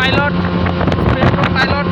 pilot space pilot